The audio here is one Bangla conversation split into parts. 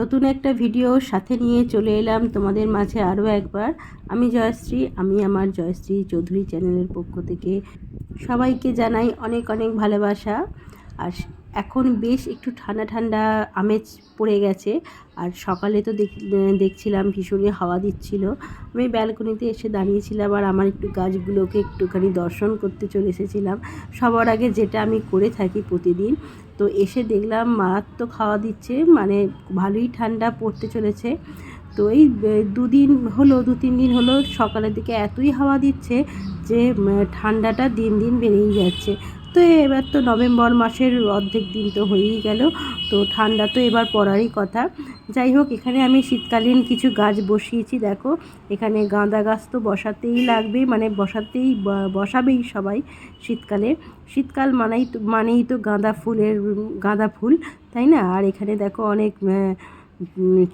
নতুন একটা ভিডিও সাথে নিয়ে চলে এলাম তোমাদের মাঝে আরও একবার। আমি জয়শ্রী, আমি আমার জয়শ্রী চৌধুরী চ্যানেলের পক্ষ থেকে সবাইকে জানাই অনেক অনেক ভালোবাসা। আর এখন বেশ একটু ঠান্ডা ঠান্ডা আমেজ পড়ে গেছে। আর সকালে তো দেখ দেখছিলাম ভীষণই হাওয়া দিচ্ছিল। আমি ব্যালকনিতে এসে দাঁড়িয়েছিলাম আর আমার একটু গাছগুলোকে একটুখানি দর্শন করতে চলে এসেছিলাম। সবার আগে যেটা আমি করে থাকি প্রতিদিন তো এসে দেখলাম মারাত্মক হাওয়া দিচ্ছে মানে ভালোই ঠান্ডা পড়তে চলেছে। তো এই দুদিন হলো, দু তিন দিন হলো সকালের দিকে এতই হাওয়া দিচ্ছে যে ঠান্ডাটা দিন দিন বেড়েই যাচ্ছে। তো এবার তো নভেম্বর মাসের অর্ধেক দিন তো হয়েই গেল, তো ঠান্ডা তো এবার পড়ারই কথা। যাই হোক, এখানে আমি শীতকালীন কিছু গাছ বসিয়েছি, দেখো। এখানে গাঁদা গাছ তো বসাতেই লাগবে মানে বসাতেই বসাবেই সবাই শীতকালে। শীতকাল মানেই তো মানেই তো গাঁদা ফুলের, গাঁদা ফুল, তাই না? আর এখানে দেখো অনেক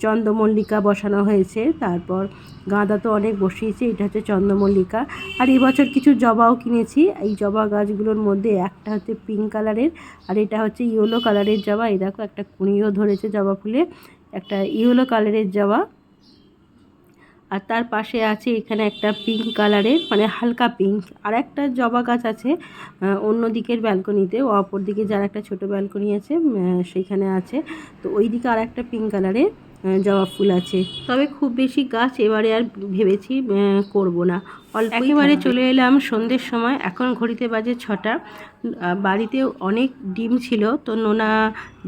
চন্দ্রমল্লিকা বসানো হয়েছে। তারপর গাঁদা তো অনেক বসিয়েছে, এটা হচ্ছে চন্দ্রমল্লিকা। আর এবছর কিছু জবাও কিনেছি। এই জবা গাছগুলোর মধ্যে একটা হচ্ছে পিঙ্ক কালারের আর এটা হচ্ছে ইয়েলো কালারের জবা। এই দেখো, একটা কুঁড়িও ধরেছে জবা ফুলে। একটা ইয়েলো কালারের জবা। আর তার পাশে আছে এখানে একটা পিঙ্ক কালারের মানে হালকা পিঙ্ক আর একটা জবা গাছ আছে অন্য দিকের ব্যালকনিতে ও অপর দিকে যার একটা ছোট ব্যালকনি আছে সেইখানে আছে। তো ওই দিকে আর একটা পিঙ্ক কালারের জবা ফুল আছে। তবে খুব বেশি গাছ এবারে আর ভেবেছি করব না। অল্প একেবারে চলে এলাম সন্ধ্যের সময় এখন ঘড়িতে বাজে ছটা। বাড়িতে অনেক ডিম ছিল তো নোনা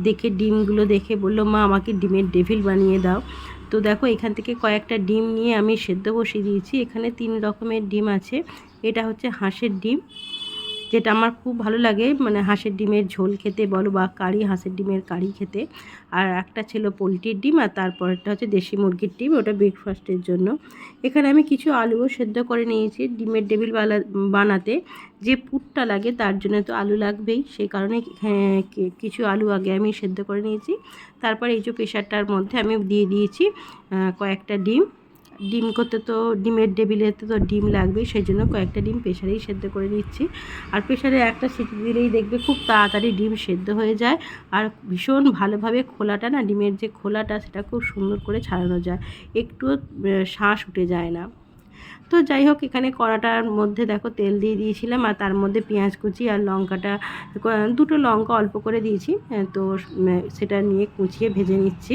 দেখে ডিমগুলো দেখে বলল মা আমাকে ডিমের ডেভিল বানিয়ে দাও। তো দেখো এখান থেকে কয়েকটা ডিম নিয়ে আমি সেদ্ধ বসিয়ে দিয়েছি। এখানে তিন রকমের ডিম আছে। এটা হচ্ছে হাঁসের ডিম যেটা আমার খুব ভালো লাগে মানে হাঁসের ডিমের ঝোল খেতে বলো বা কারি হাঁসের ডিমের কারি খেতে। আর একটা ছিল পোলট্রির ডিম আর তারপরটা হচ্ছে দেশি মুরগির ডিম ওটা ব্রেকফাস্টের জন্য। এখানে আমি কিছু আলুও সেদ্ধ করে নিয়েছি ডিমের ডেবিল বানাতে। যে পুরটা লাগে তার জন্য তো আলু লাগবেই সেই কারণে হ্যাঁ, কিছু আলু আগে আমি সেদ্ধ করে নিয়েছি। তারপর এই যে প্রেশারটার মধ্যে আমি দিয়ে দিয়েছি কয়েকটা ডিম। ডিম করতে তো ডিমের টেবিলেতে তো ডিম লাগবে সেই জন্য কয়েকটা ডিম প্রেশারেই সেদ্ধ করে নিচ্ছি। আর প্রেশারে একটা সিটি দিলেই দেখবে খুব তাড়াতাড়ি ডিম সেদ্ধ হয়ে যায়। আর ভীষণ ভালোভাবে খোলাটা না, ডিমের যে খোলাটা, সেটা খুব সুন্দর করে ছাড়ানো যায়। একটুও শ্বাস উঠে যায় না। তো যাই হোক, এখানে কড়াটার মধ্যে দেখো তেল দিয়ে দিয়েছিলাম, আর তার মধ্যে পেঁয়াজ কুচি আর লঙ্কাটা দুটো লঙ্কা অল্প করে দিয়েছি। তো সেটা নিয়ে কুচিয়ে ভেজে নিচ্ছি।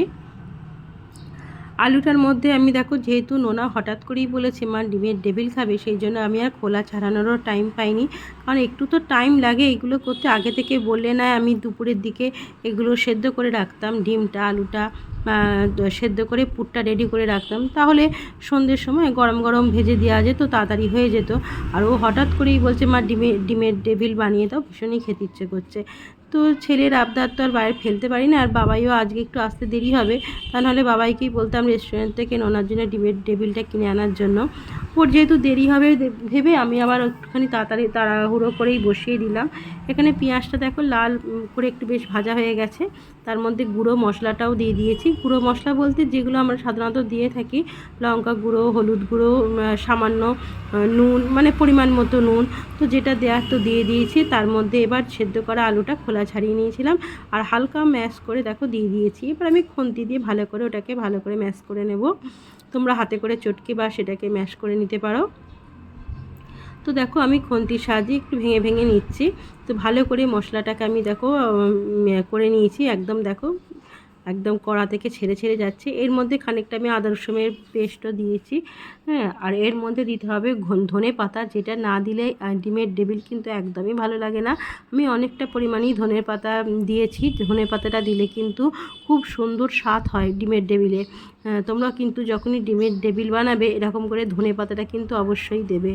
আলুটার মধ্যে আমি দেখো যেহেতু নোনা হঠাৎ করেই বলেছে, মা, ডিমের ডেবিল খাবে, সেই জন্য আমি আর খোলা ছাড়ানোরও টাইম পাইনি। কারণ একটু তো টাইম লাগে এগুলো করতে। আগে থেকে বললে না আমি দুপুরের দিকে এগুলো সেদ্ধ করে রাখতাম, ডিমটা, আলুটা সেদ্ধ করে, পুরটা রেডি করে রাখতাম। তাহলে সন্ধ্যের সময় গরম গরম ভেজে দেওয়া যেত, তাড়াতাড়ি হয়ে যেত। আর ও হঠাৎ করেই বলছে, মা ডিমের ডিমের ডেভিল বানিয়ে দাও, ভীষণই খেতে ইচ্ছে করছে। তো ছেলের আবদার তো আর বাইরে ফেলতে পারি না, আর বাবাইও আজকে একটু আসতে দেরি হবে। তা নাহলে বাবাইকেই বলতাম রেস্টুরেন্ট থেকে নোনার জন্য ডিমের টেবিলটা কিনে আনার জন্য। ওর যেহেতু দেরি হবে ভেবে আমি আবার একটুখানি তাড়াতাড়ি, তাড়াহুড়ো করেই বসিয়ে দিলাম। এখানে পেঁয়াজটা দেখো লাল করে একটু বেশ ভাজা হয়ে গেছে। তার মধ্যে গুঁড়ো মশলাটাও দিয়ে দিয়েছি। গুঁড়ো মশলা বলতে যেগুলো আমরা সাধারণত দিয়ে থাকি, লঙ্কা গুঁড়ো, হলুদ গুঁড়ো সামান্য নুন মানে পরিমাণ মতো নুন, তো যেটা দেওয়ার তো দিয়ে দিয়েছি। তার মধ্যে এবার সেদ্ধ করা আলুটা খোলা ছাড়িয়ে নিয়েছিলাম আর হালকা ম্যাশ করে দেখো দিয়ে দিয়েছি। এবার আমি খুন্তি দিয়ে ভালো করে ওটাকে ভালো করে ম্যাশ করে নেব। তোমরা হাতে করে চটকে বা সেটাকে ম্যাশ করে নিতে পারো। তো দেখো আমি খন্তির সাহায্যে একটু ভেঙে ভেঙে নিচ্ছি। তো ভালো করে মশলাটাকে আমি দেখো করে নিয়েছি। একদম দেখো একদম কড়া থেকে ছেড়ে ছেড়ে যাচ্ছে। এর মধ্যে খানিকটা আমি আদা রসুনের পেস্টও দিয়েছি হ্যাঁ? আর এর মধ্যে দিতে হবে ধনে পাতা, যেটা না দিলে ডিমের ডেবিল কিন্তু একদমই ভালো লাগে না। আমি অনেকটা পরিমাণেই ধনের পাতা দিয়েছি। ধনে পাতাটা দিলে কিন্তু খুব সুন্দর স্বাদ হয় ডিমের ডেবিলে তোমরা কিন্তু যখনই ডিমের ডেবিল বানাবে, এরকম করে ধনে পাতাটা কিন্তু অবশ্যই দেবে।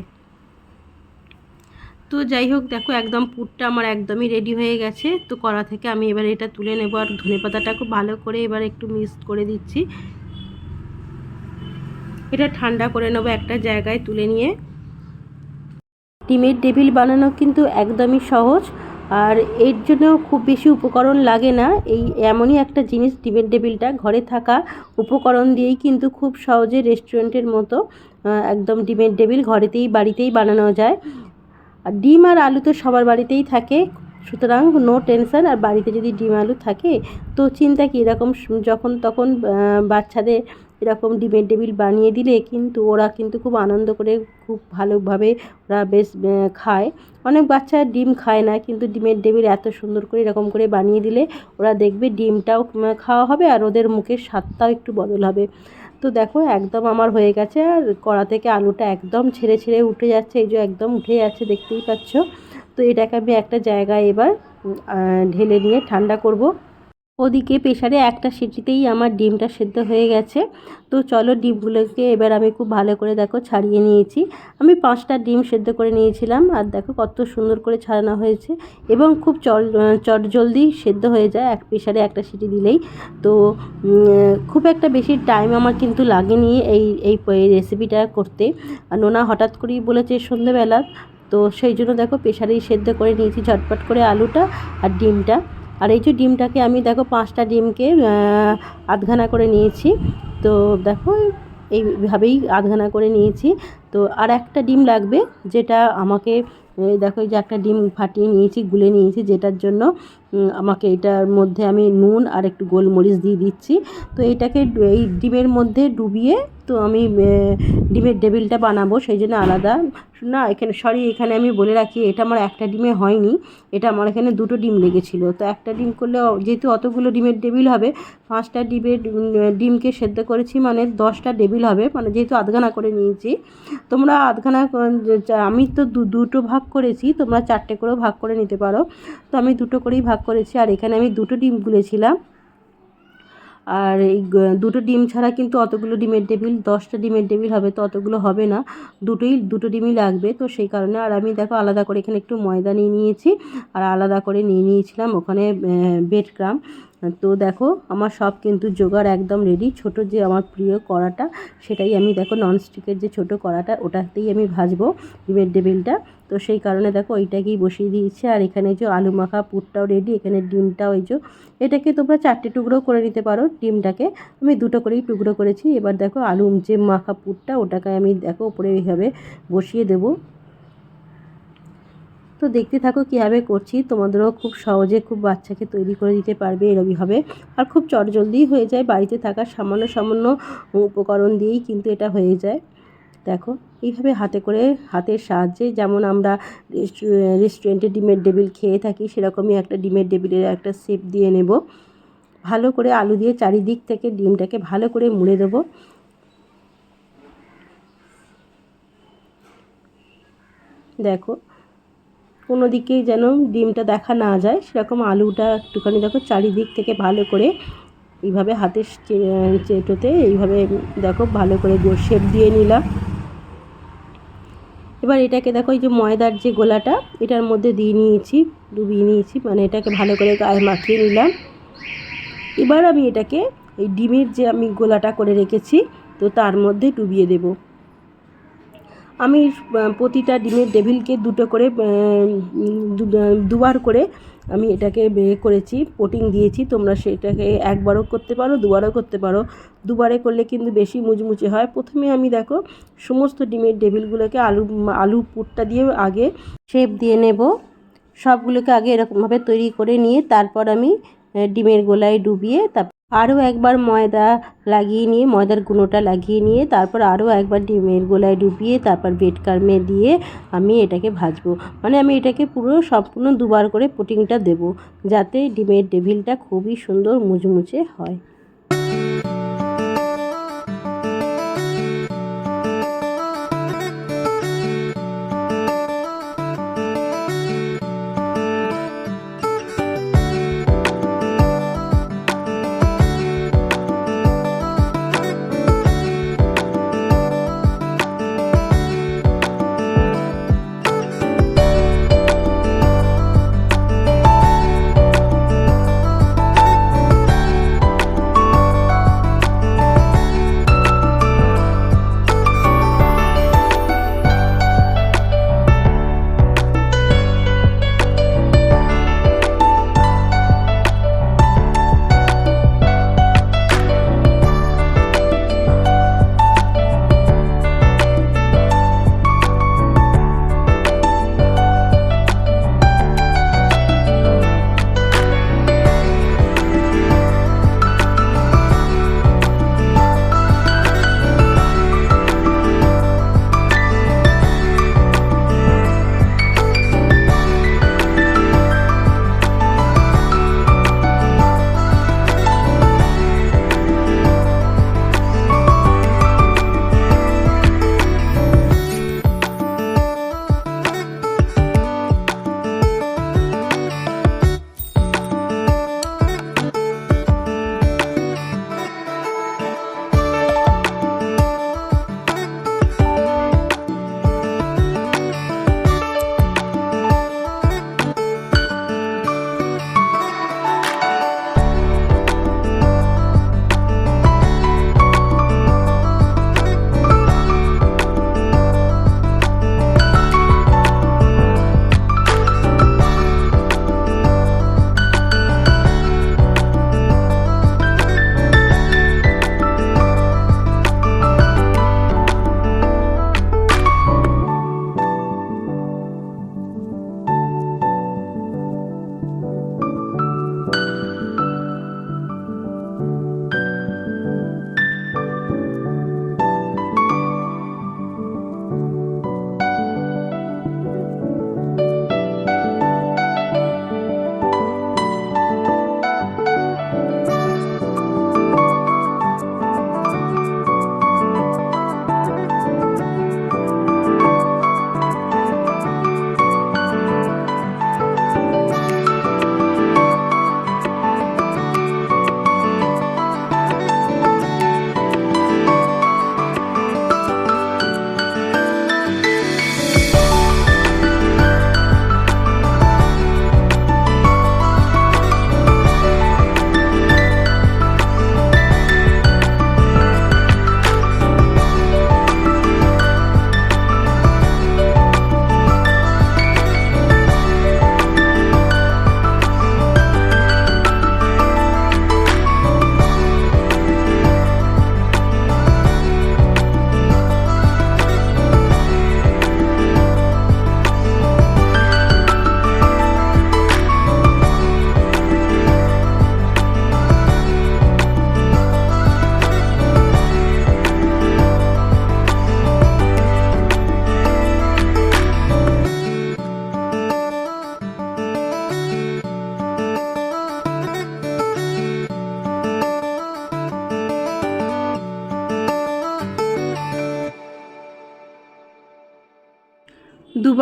তো যাই হোক, দেখো একদম পুরটা আমার একদমই রেডি হয়ে গেছে। তো কড়া থেকে আমি এবার এটা তুলে নেব আর ধনে পাতাটা খুব ভালো করে এবার একটু মিক্সড করে দিচ্ছি। এটা ঠান্ডা করে নেব একটা জায়গায় তুলে নিয়ে। ডিমের টেবিল বানানো কিন্তু একদমই সহজ, আর এর জন্য খুব বেশি উপকরণ লাগে না। এই এমনই একটা জিনিস ডিমের টেবিলটা, ঘরে থাকা উপকরণ দিয়েই কিন্তু খুব সহজে রেস্টুরেন্টের মতো একদম ডিমের টেবিল ঘরেতেই, বাড়িতেই বানানো যায়। আর ডিম আর আলু তো সবার বাড়িতেই থাকে। সুতরাং নো টেনশন আর বাড়িতে যদি ডিম আলু থাকে, তো চিন্তা কী? এরকম যখন, তখন বাচ্চাদের এরকম ডিমের টেবিল বানিয়ে দিলে কিন্তু ওরা কিন্তু খুব আনন্দ করে, খুব ভালোভাবে ওরা বেশ খায়। অনেক বাচ্চা ডিম খায় না, কিন্তু ডিমের টেবিল এত সুন্দর করে, এরকম করে বানিয়ে দিলে ওরা দেখবে ডিমটাও খাওয়া হবে আর ওদের মুখের স্বাদটাও একটু বদল হবে। তো দেখো, একদম আমার হয়ে গেছে আর কড়া থেকে আলুটা একদম ছেড়ে ছেড়ে উঠে যাচ্ছে, এই যে একদম উঠে যাচ্ছে, দেখতেই পাচ্ছ। তো এটাকে আমি একটা জায়গায় এবার ঢেলে নিয়ে ঠান্ডা করব। ওদিকে প্রেশারে একটা সিটিতেই আমার ডিমটা সেদ্ধ হয়ে গেছে। তো চলো ডিমগুলোকে এবার আমি খুব ভালো করে দেখো ছাড়িয়ে নিয়েছি। আমি পাঁচটা ডিম সেদ্ধ করে নিয়েছিলাম আর দেখো কত সুন্দর করে ছাড়ানো হয়েছে এবং খুব চল চট জলদি সেদ্ধ হয়ে যায় এক প্রেশারে একটা সিটি দিলেই। তো খুব একটা বেশি টাইম আমার কিন্তু লাগেনি এই এই এই রেসিপিটা করতে। আর নোনা হঠাৎ করেই বলেছে সন্ধেবেলা। তো সেই জন্য দেখো প্রেশারেই সেদ্ধ করে নিয়েছি ঝটপট করে আলুটা আর ডিমটা। আর এই যে ডিমটাকে আমি দেখো পাঁচটা ডিমকে আধঘানা করে নিয়েছি। তো দেখো, এইভাবেই আধঘানা করে নিয়েছি। তো আর একটা ডিম লাগবে যেটা আমাকে দেখো যে একটা ডিম ফাটিয়ে নিয়েছি, গুলে নিয়েছি যেটার জন্য আমাকে এটার মধ্যে আমি নুন আর একটু গোলমরিচ দিয়ে দিচ্ছি। তো এটাকে এই ডিমের মধ্যে ডুবিয়ে তো আমি ডিমের টেবিলটা বানাবো, সেই জন্য আলাদা। না, এখানে, সরি, এখানে আমি বলে রাখি, এটা আমার একটা ডিমে হয়নি, এটা আমার এখানে দুটো ডিম লেগেছিলো। তো একটা ডিম করলে যেহেতু অতগুলো ডিমের টেবিল হবে, পাঁচটা ডিমের ডিমকে সেদ্ধ করেছি মানে দশটা টেবিল হবে মানে যেহেতু আধখানা করে নিয়েছি। তোমরা আধখানা আমি তো দুটো ভাগ করেছি, তোমরা চারটে করেও ভাগ করে নিতে পারো। তো আমি দুটো করেই ভাগ করেছি, আর এখানে আমি দুটো ডিম গুলেছিলাম। আর এই দুটো ডিম ছাড়া কিন্তু অতগুলো ডিমের টেবিল, দশটা ডিমের টেবিল হবে, তো অতগুলো হবে না। দুটোই, দুটো ডিমই লাগবে, তো সেই কারণে আর আমি দেখো আলাদা করে এখানে একটু ময়দা নিয়ে নিয়েছি, আর আলাদা করে নিয়ে নিয়েছিলাম ওখানে বেড ক্রাম। তো দেখো, আমার সব কিন্তু জোগাড় একদম রেডি ছোট যে আমার প্রিয় কড়াটা, সেটাই আমি দেখো ননস্টিকের যে ছোট কড়াটা, ওটাতেই আমি ভাজবো ডিমের ডেবিলটা তো সেই কারণে দেখো, ওইটাকেই বসিয়ে দিয়েছি। আর এখানে যে আলু মাখা পুরটাও রেডি এখানে ডিমটাও এই যে, এটাকে তোমরা চারটে টুকরো করে নিতে পারো ডিমটাকে। আমি দুটো করেই টুকরো করেছি। এবার দেখো আলু যে মাখা পুরটা, ওটাকে আমি দেখো উপরে এইভাবে বসিয়ে দেবো। তো দেখতে থাকো কীভাবে করছি। তোমাদেরও খুব সহজে খুব বাচ্চাকে তৈরি করে দিতে পারবে এরকমভাবে আর খুব চটজলদিই হয়ে যায় বাড়িতে থাকা সামান্য সামান্য উপকরণ দিয়েই কিন্তু এটা হয়ে যায়। দেখো, এইভাবে হাতে করে হাতের সাহায্যে যেমন আমরা রেস্টু- রেস্টুরেন্টে ডিমের টেবিল খেয়ে থাকি সেরকমই একটা ডিমের টেবিলের একটা শেপ দিয়ে নেব। ভালো করে আলু দিয়ে চারিদিক থেকে ডিমটাকে ভালো করে মুড়ে দেবো। দেখো কোনো দিকেই যেন ডিমটা দেখা না যায়। সেরকম আলুটা একটুখানি দেখো চারিদিক থেকে ভালো করে এইভাবে হাতের চেটোতে এইভাবে দেখো ভালো করে শেপ দিয়ে নিলাম। এবার এটাকে দেখো এই যে ময়দার যে গোলাটা, এটার মধ্যে দিয়ে নিয়েছি, ডুবিয়ে নিয়েছি মানে এটাকে ভালো করে গায়ে মাখিয়ে নিলাম। এবার আমি এটাকে এই ডিমের যে আমি গোলাটা করে রেখেছি, তো তার মধ্যে ডুবিয়ে দেবো। আমি প্রতিটা ডিমের ডেভিলকে দুটো করে দুবার করে আমি এটাকে করেছি কোটিং দিয়েছি। তোমরা সেটাকে একবারও করতে পারো, দুবারও করতে পারো। দুবারে করলে কিন্তু বেশি মুচমুচে হয়। প্রথমে আমি দেখো, সমস্ত ডিমের ডেভিলগুলোকে আলু আলু পুরটা দিয়ে আগে শেপ দিয়ে নেব। সবগুলোকে আগে এরকমভাবে তৈরি করে নিয়ে তারপর আমি ডিমের গোলায় ডুবিয়ে তারপর আরও একবার ময়দা লাগিয়ে নিয়ে, ময়দার গুঁড়োটা লাগিয়ে নিয়ে, তারপর আরও একবার ডিমের গোলায় ডুবিয়ে, তারপর বেড কার্মে দিয়ে আমি এটাকে ভাজবো। মানে আমি এটাকে পুরো সম্পূর্ণ দুবার করে পুটিংটা দেব, যাতে ডিমের ডেভিলটা খুবই সুন্দর মুচমুচে হয়।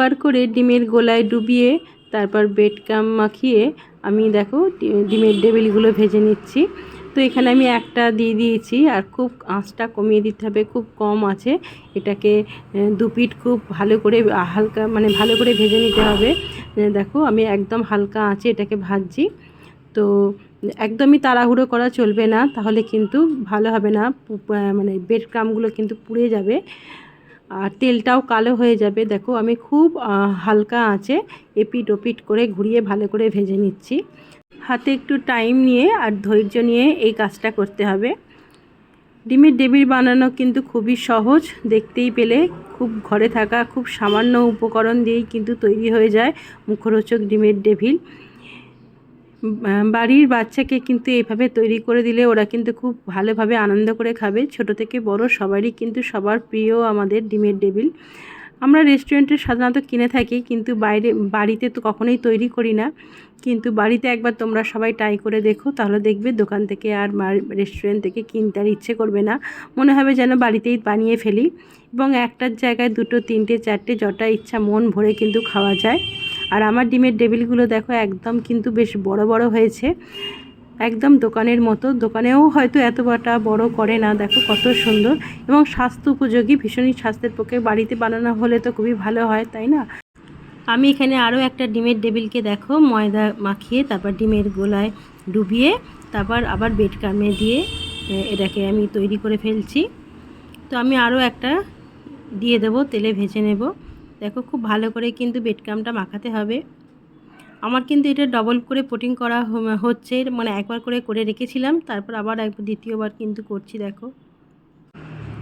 দুবার করে ডিমের গোলায় ডুবিয়ে তারপর বেড কাম মাখিয়ে আমি দেখো ডিমের ডেবিলগুলো ভেজে নিচ্ছি। তো এখানে আমি একটা দিয়ে দিয়েছি আর খুব আঁচটা কমিয়ে দিতে হবে খুব কম আছে। এটাকে আহ, দু পিঠ খুব ভালো করে হালকা মানে ভালো করে ভেজে নিতে হবে। দেখো আমি একদম হালকা আঁচে এটাকে ভাজছি। তো একদমই তাড়াহুড়ো করা চলবে না তাহলে কিন্তু ভালো হবে না মানে বেড ক্রামগুলো কিন্তু পুড়ে যাবে। আর তেলটাও কালো হয়ে যাবে। দেখো, আমি খুব হালকা আঁচে এপিট ওপিট করে ঘুরিয়ে ভালো করে ভেজে নিচ্ছি। হাতে একটু টাইম নিয়ে আর ধৈর্য নিয়ে এই কাজটা করতে হবে। ডিমের ডেবির বানানো কিন্তু খুবই সহজ। দেখতেই পেলে খুব ঘরে থাকা খুব সামান্য উপকরণ দিয়েই কিন্তু তৈরি হয়ে যায় মুখরোচক ডিমের ডেভিল। বাড়ির বাচ্চাকে কিন্তু এইভাবে তৈরি করে দিলে ওরা কিন্তু খুব ভালোভাবে আনন্দ করে খাবে। ছোট থেকে বড় সবারই কিন্তু সবার প্রিয় আমাদের ডিমের ডেবিল আমরা রেস্টুরেন্টে সাধারণত কিনে থাকি, কিন্তু বাইরে, বাড়িতে তো কখনোই তৈরি করি না। কিন্তু বাড়িতে একবার তোমরা সবাই ট্রাই করে দেখো, তাহলে দেখবে দোকান থেকে আর রেস্টুরেন্ট থেকে কিনতে আর ইচ্ছে করবে না। মনে হবে যেন বাড়িতেই বানিয়ে ফেলি। এবং একটার জায়গায় দুটো, তিনটে, চারটে যটা ইচ্ছা মন ভরে কিন্তু খাওয়া যায়। আর আমার ডিমের টেবিলগুলো দেখো একদম কিন্তু বেশ বড় বড় হয়েছে। একদম দোকানের মতো। দোকানেও হয়তো এত বটা বড় করে না। দেখো কত সুন্দর। এবং স্বাস্থ্য উপযোগী। ভীষণই স্বাস্থ্যের পক্ষে বাড়িতে বানানো হলে তো খুবই ভালো হয়, তাই না? আমি এখানে আরও একটা ডিমের টেবিলকে দেখো, ময়দা মাখিয়ে তারপর ডিমের গোলায় ডুবিয়ে তারপর আবার বেড কামে দিয়ে এটাকে আমি তৈরি করে ফেলছি। তো আমি আরও একটা দিয়ে দেবো, তেলে ভেজে নেব। দেখো খুব ভালো করে কিন্তু বেডকামটা মাখাতে হবে। আমার কিন্তু এটা ডবল করে পোটিং করা হচ্ছে মানে একবার করে করে রেখেছিলাম, তারপর আবার একবার দ্বিতীয়বার কিন্তু করছি, দেখো।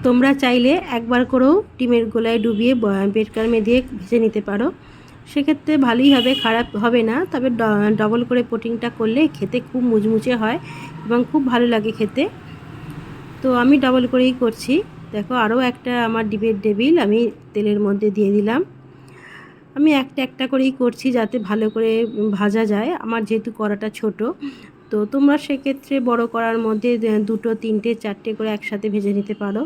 তোমরা চাইলে একবার করেও ডিমের গোলায় ডুবিয়ে বেডকামে দিয়ে ভেজে নিতে পারো। সেক্ষেত্রে ভালোই হবে, খারাপ হবে না, তবে ডবল করে পোটিংটা করলে খেতে খুব মুচমুচে হয় এবং খুব ভালো লাগে খেতে। তো আমি ডবল করেই করছি। দেখো, আরও একটা আমার ডিমের ডেবিল আমি তেলের মধ্যে দিয়ে দিলাম। আমি একটা একটা করেই করছি যাতে ভালো করে ভাজা যায়। আমার যেহেতু কড়াটা ছোট, তো তোমরা সেক্ষেত্রে বড় করার মধ্যে দুটো, তিনটে, চারটে করে একসাথে ভেজে নিতে পারো।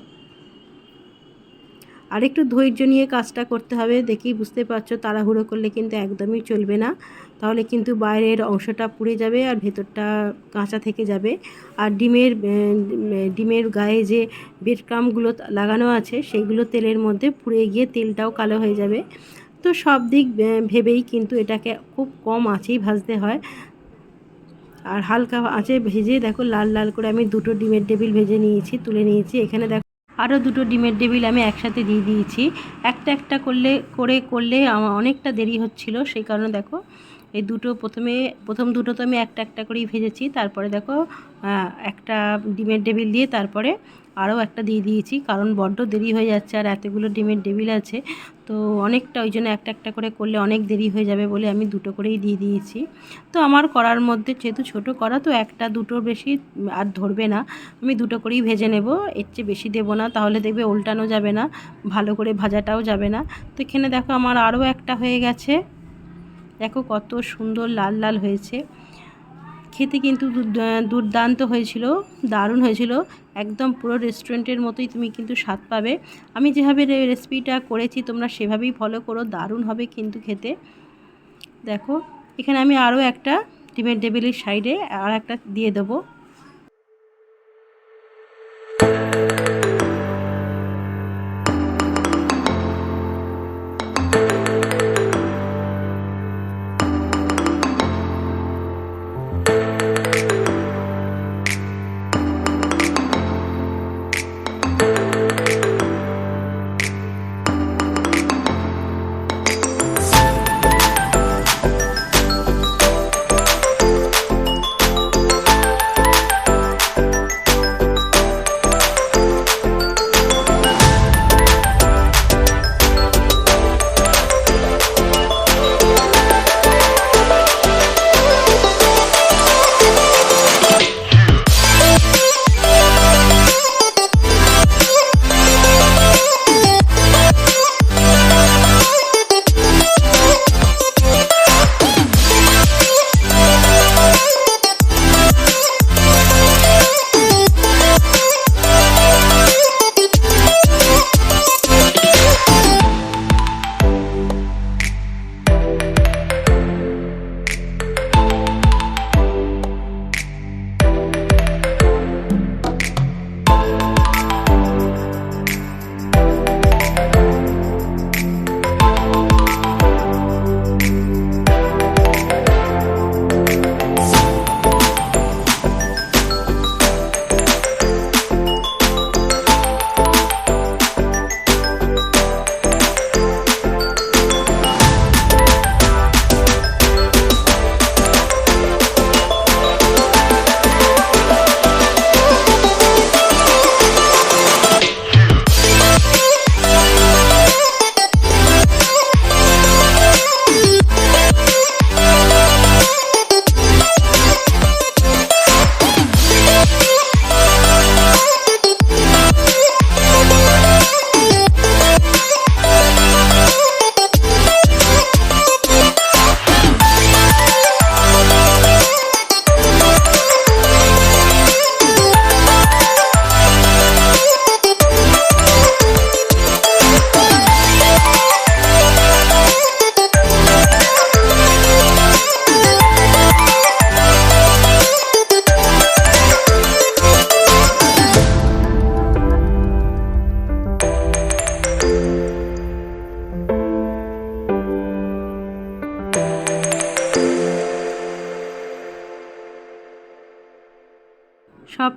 আর একটু ধৈর্য নিয়ে কাজটা করতে হবে, দেখি বুঝতে পারছ, তাড়াহুড়ো করলে কিন্তু একদমই চলবে না। তাহলে কিন্তু বাইরের অংশটা পুড়ে যাবে আর ভেতরটা কাঁচা থেকে যাবে। আর ডিমের ডিমের গায়ে যে বেডক্রামগুলো লাগানো আছে সেইগুলো তেলের মধ্যে পুড়ে গিয়ে তেলটাও কালো হয়ে যাবে। তো সব দিক ভেবেই কিন্তু এটাকে খুব কম আঁচেই ভাজতে হয়। আর হালকা আঁচে ভেজে দেখো, লাল লাল করে আমি দুটো ডিমের টেবিল ভেজে নিয়েছি, তুলে নিয়েছি। এখানে দেখো, আরও দুটো ডিমের টেবিল আমি একসাথে দিয়ে দিয়েছি। একটা একটা করলে, করে করলে আমার অনেকটা দেরি হচ্ছিল, সেই কারণে দেখো এই দুটো প্রথমে, প্রথম দুটো তো আমি একটা একটা করেই ভেজেছি, তারপরে দেখো একটা ডিমের টেবিল দিয়ে তারপরে আরও একটা দিয়ে দিয়েছি, কারণ বড্ড দেরি হয়ে যাচ্ছে আর এতগুলো ডিমের টেবিল আছে, তো অনেকটা ওই জন্য একটা একটা করে করলে অনেক দেরি হয়ে যাবে বলে আমি দুটো করেই দিয়ে দিয়েছি। তো আমার করার মধ্যে যেহেতু ছোটো করা তো একটা দুটোর বেশি আর ধরবে না, আমি দুটো করেই ভেজে নেব, এর চেয়ে বেশি দেবো না, তাহলে দেখবে উল্টানো যাবে না, ভালো করে ভাজাটাও যাবে না। তো এখানে দেখো আমার আরও একটা হয়ে গেছে। দেখো কত সুন্দর লাল লাল হয়েছে। খেতে কিন্তু দুর্দ- দুর্দান্ত হয়েছিল, দারুণ হয়েছিল। একদম পুরো রেস্টুরেন্টের মতোই তুমি কিন্তু স্বাদ পাবে। আমি যেভাবে রেসিপিটা করেছি, তোমরা সেভাবেই ফলো করো, দারুণ হবে কিন্তু খেতে। দেখো, এখানে আমি আরও একটা ডিমের টেবিলের সাইডে আর একটা দিয়ে দেবো।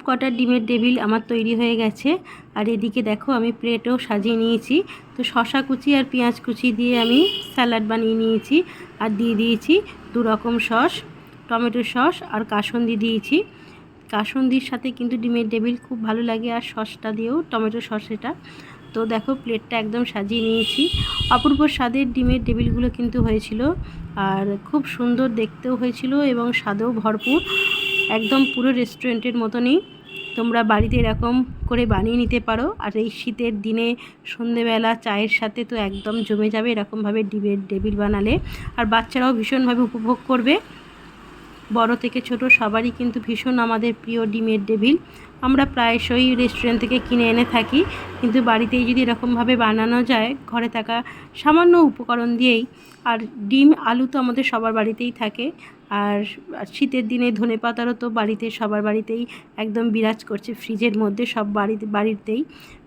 কটা ডিমের টেবিল আমার তৈরি হয়ে গেছে। আর এদিকে দেখো আমি প্লেটও সাজিয়ে নিয়েছি। তো শশা কুচি আর পেঁয়াজ কুচি দিয়ে আমি স্যালাড বানিয়ে নিয়েছি। আর দিয়ে দিয়েছি দু রকম সস, টমেটো সস আর কাসন্দি দিয়েছি। কাসন্দির সাথে কিন্তু ডিমের টেবিল খুব ভালো লাগে আর সসটা দিয়েও, টমেটো সস এটা। তো দেখো প্লেটটা একদম সাজিয়ে নিয়েছি। অপূর্ব স্বাদের ডিমের টেবিলগুলো কিন্তু হয়েছিল। আর খুব সুন্দর দেখতেও হয়েছিল এবং স্বাদেও ভরপুর। একদম পুরো রেস্টুরেন্টের মতনই। তোমরা বাড়িতে এরকম করে বানিয়ে নিতে পারো। আর এই শীতের দিনে সন্ধেবেলা চায়ের সাথে তো একদম জমে যাবে এরকমভাবে ডিমের ডেবিল বানালে। আর বাচ্চারাও ভীষণভাবে উপভোগ করবে। বড় থেকে ছোট সবারই কিন্তু ভীষণ আমাদের প্রিয় ডিমের টেবিল। আমরা প্রায়শই রেস্টুরেন্ট থেকে কিনে এনে থাকি। কিন্তু বাড়িতেই যদি এরকমভাবে বানানো যায়, ঘরে থাকা সামান্য উপকরণ দিয়েই। আর ডিম, আলু তো আমাদের সবার বাড়িতেই থাকে। আর শীতের দিনে ধনে পাতারও তো বাড়িতে, সবার বাড়িতেই একদম বিরাজ করছে ফ্রিজের মধ্যে, সব বাড়িতে, বাড়িতেই।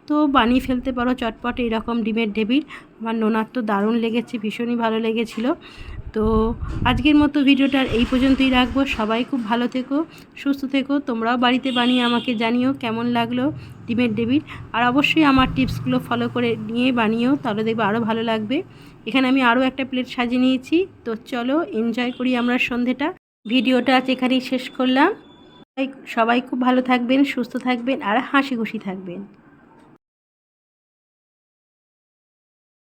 তো বানিয়ে ফেলতে পারো চটপট এরকম ডিমের টেবিল আমার নোনার তো দারুণ লেগেছে, ভীষণই ভালো লেগেছিলো। তো আজকের মতো ভিডিওটার এই পর্যন্তই রাখব। সবাই খুব ভালো থেকো, সুস্থ থেকো। তোমরাও বাড়িতে বানিয়ে আমাকে জানিও কেমন লাগল ডিমের ডেবিট। আর অবশ্যই আমার টিপসগুলো ফলো করে নিয়ে বানিয়েও তাহলে দেখবে আরও ভালো লাগবে। এখানে আমি আরও একটা প্লেট সাজিয়ে নিয়েছি। তো চলো এনজয় করি আমরা সন্ধেটা। ভিডিওটা আজ এখানেই শেষ করলাম। সবাই- খুব ভালো থাকবেন, সুস্থ থাকবেন আর হাসি খুশি থাকবেন।